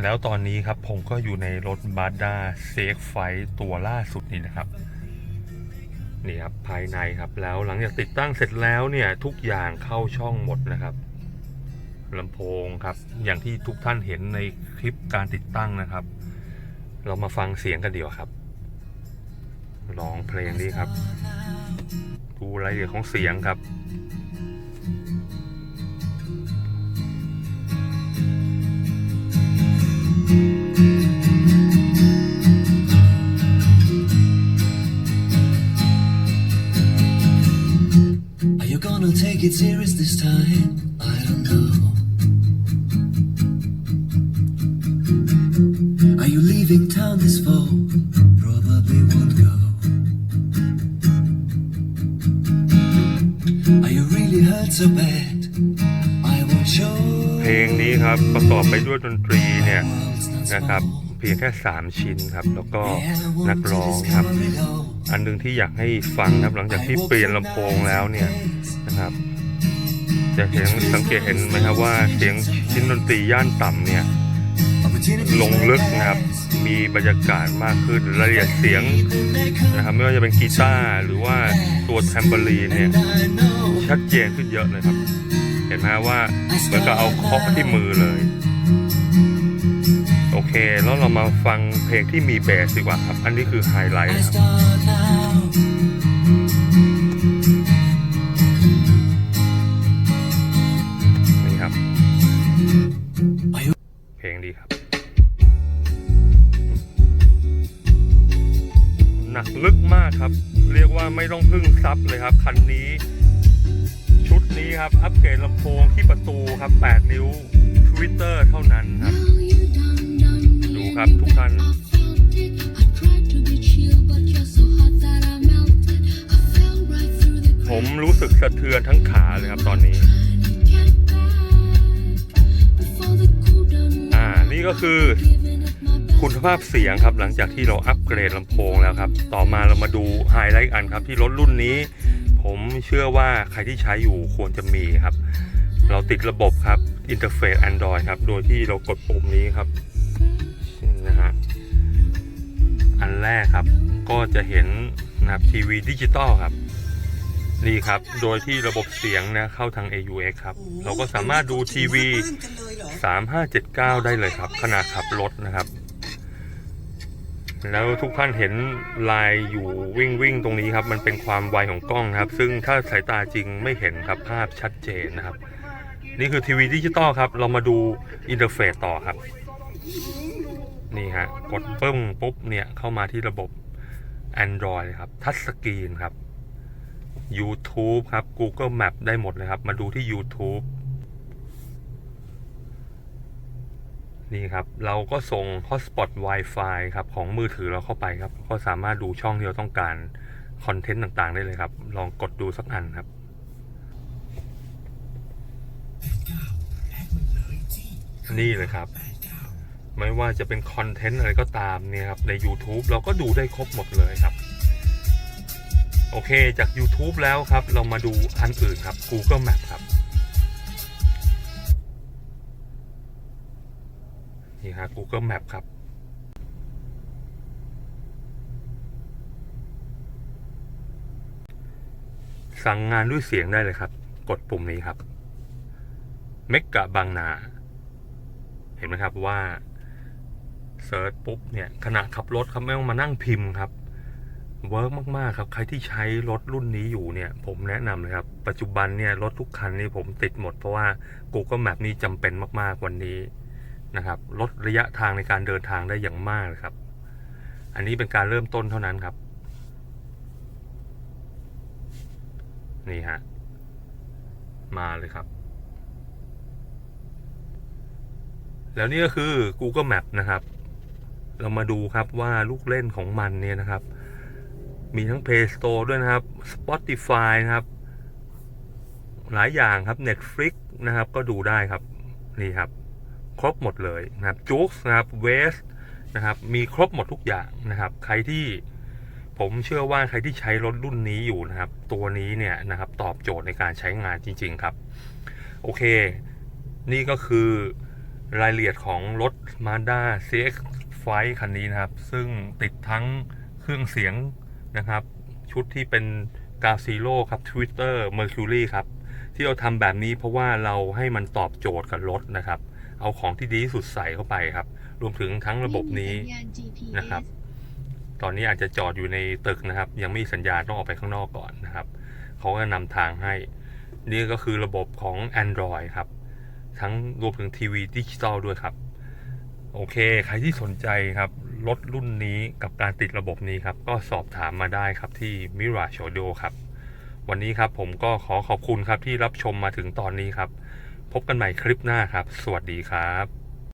แล้วตอนนี้ครับผมก็อยู่ในรถบัสด้าเซกไฟตัวล่าสุดนี่นะครับ นี่ครับภายในครับ แล้วหลังจากติดตั้งเสร็จแล้วเนี่ยทุกอย่างเข้าช่องหมดนะครับลำโพงครับ อย่างที่ทุกท่านเห็นในคลิปการติดตั้งนะครับ เรามาฟังเสียงกันเดี๋ยวครับลองเพลงนี้ครับ ดูรายละเอียดของเสียงครับ town this fall? Probably won't go. Are you really hurt so bad? I won't show. เพลงนี้ครับประกอบไปด้วยดนตรีเนี่ย World's not นะครับ small. เพียงแค่ 3 ชิ้นครับ แล้วก็ Yeah, I นัก want to ร้องครับ discover it all. อันหนึงที่อยากให้ฟังนะครับหลังจากที่เปลี่ยนลำโพงแล้วเนี่ยนะครับจะเห็นสังเกตเห็นไหมครับว่าเสียงชิ้นดนตรีย่านต่ำเนี่ย Opportunities ลงลึกนะครับ มีบรรยากาศมากขึ้นรายละเอียดเสียงนะครับไม่ว่าจะเป็นกีตาร์หรือว่าตัวแทมเบอรีนเนี่ยชัดเจนขึ้นเยอะเลยครับ เห็นไหมว่าเหมือนกับเอาเคาะที่มือเลย โอเคแล้วเรามาฟังเพลงที่มีเบสดีกว่าครับ อันนี้คือไฮไลท์นะครับ กลึกมากครับ เรียกว่าไม่ต้องพึ่งซับเลยครับ คันนี้ ชุดนี้ครับ อัปเกรดลำโพงที่ประตูครับ 8 นิ้ว Twitter เท่านั้นครับ ดูครับทุกท่านผมรู้สึกสะเทือนทั้งขาเลยครับตอนนี้ อ่า นี่ก็คือ คุณภาพเสียงครับหลังจากที่เราอัปเกรดลำโพงแล้วครับ ต่อมาเรามาดูไฮไลท์อันครับที่รถรุ่นนี้ ผมเชื่อว่าใครที่ใช้อยู่ควรจะมีครับ เราติดระบบครับอินเทอร์เฟซ Android ครับ โดยที่เรากดปุ่มนี้ครับนะฮะอันแรกครับ ก็จะเห็นนะครับทีวีดิจิตอลครับนี่ครับ โดยที่ระบบเสียงนะเข้าทาง AUX ครับ เราก็สามารถดูทีวี 3579 ได้เลยครับ ขณะขับรถนะครับ แล้วทุกท่านเห็นลายอยู่วิ่งวิ่งตรงนี้ครับ มันเป็นความไวของกล้องนะครับ ซึ่งถ้าสายตาจริงไม่เห็นครับภาพชัดเจนนะครับ นี่คือทีวีดิจิตอลครับ เรามาดูอินเทอร์เฟซต่อครับ นี่ฮะกดปึ้งปุ๊บเนี่ยเข้ามาที่ระบบ Android ครับทัชสกรีนครับ YouTube ครับ Google Map ได้หมดเลยครับ มาดูที่ YouTube นี่ครับ เราก็ส่ง Hotspot Wi-Fi ครับ ของมือถือเราเข้าไปครับ ก็สามารถดูช่องที่เราต้องการคอนเทนต์ต่างๆ ได้เลยครับ ลองกดดูสักอันครับนี่เลยครับ ไม่ว่าจะเป็นคอนเทนต์อะไรก็ตามเนี่ยครับ ใน YouTube เราก็ดูได้ครบหมดเลยครับ โอเคจาก YouTube แล้วครับ เรามาดูอันอื่นครับ Google Map ครับ นี่ครับ Google Map ครับ สั่งงานด้วยเสียงได้เลยครับ กดปุ่มนี้ครับ เมกะบางนา เห็นไหมครับว่าเซิร์ชปุ๊บเนี่ยขณะขับรถครับไม่ต้องมานั่งพิมพ์ครับเวิร์กมาก ๆ ครับ ใครที่ใช้รถรุ่นนี้อยู่เนี่ย ผมแนะนำเลยครับ ปัจจุบันเนี่ย รถทุกคันนี่ผมติดหมด เพราะว่า Google Map นี่จำเป็นมาก ๆ วันนี้ นะครับลดระยะทางในการเดินทางได้อย่างมากเลยครับ อันนี้เป็นการเริ่มต้นเท่านั้นครับ นี่ฮะมาเลยครับ แล้วนี่ก็คือ Google Map นะครับ เรามาดูครับว่าลูกเล่นของมันเนี่ยนะครับ มีทั้ง Play Store ด้วยนะครับ Spotify นะครับ หลายอย่างครับ Netflix นะครับ ก็ดูได้ครับ นี่ครับ ครบหมดเลยนะครับจู๊กนะครับเวสนะครับมีครบหมดทุกอย่างนะครับ ใครที่ผมเชื่อว่าใครที่ใช้รถรุ่นนี้อยู่นะครับ ตัวนี้เนี่ยนะครับตอบโจทย์ในการใช้งานจริง ๆครับ โอเค นี่ก็คือรายละเอียดของรถ Mazda CX-5 คันนี้นะครับ ซึ่งติดทั้งเครื่องเสียงนะครับ ชุดที่เป็น g a z e r o ครับ Twitter Mercury ครับ ที่เราทำแบบนี้เพราะว่าเราให้มันตอบโจทย์กับรถนะครับ เอาของที่ดีที่สุดใส่เข้าไปครับ รวมถึงทั้งระบบนี้นะครับ ตอนนี้อาจจะจอดอยู่ในตึกนะครับ ยังไม่มีสัญญาณต้องออกไปข้างนอกก่อนนะครับเขาก็นำทางให้ นี่ก็คือระบบของ Android ครับ ทั้งรวมถึงทีวีดิจิตอลด้วยครับ โอเค ใครที่สนใจครับรถรุ่นนี้กับการติดระบบนี้ครับ ก็สอบถามมาได้ครับที่ Mirage Audio ครับ วันนี้ครับผมก็ขอขอบคุณครับที่รับชมมาถึงตอนนี้ครับ พบกันใหม่คลิปหน้าครับ สวัสดีครับ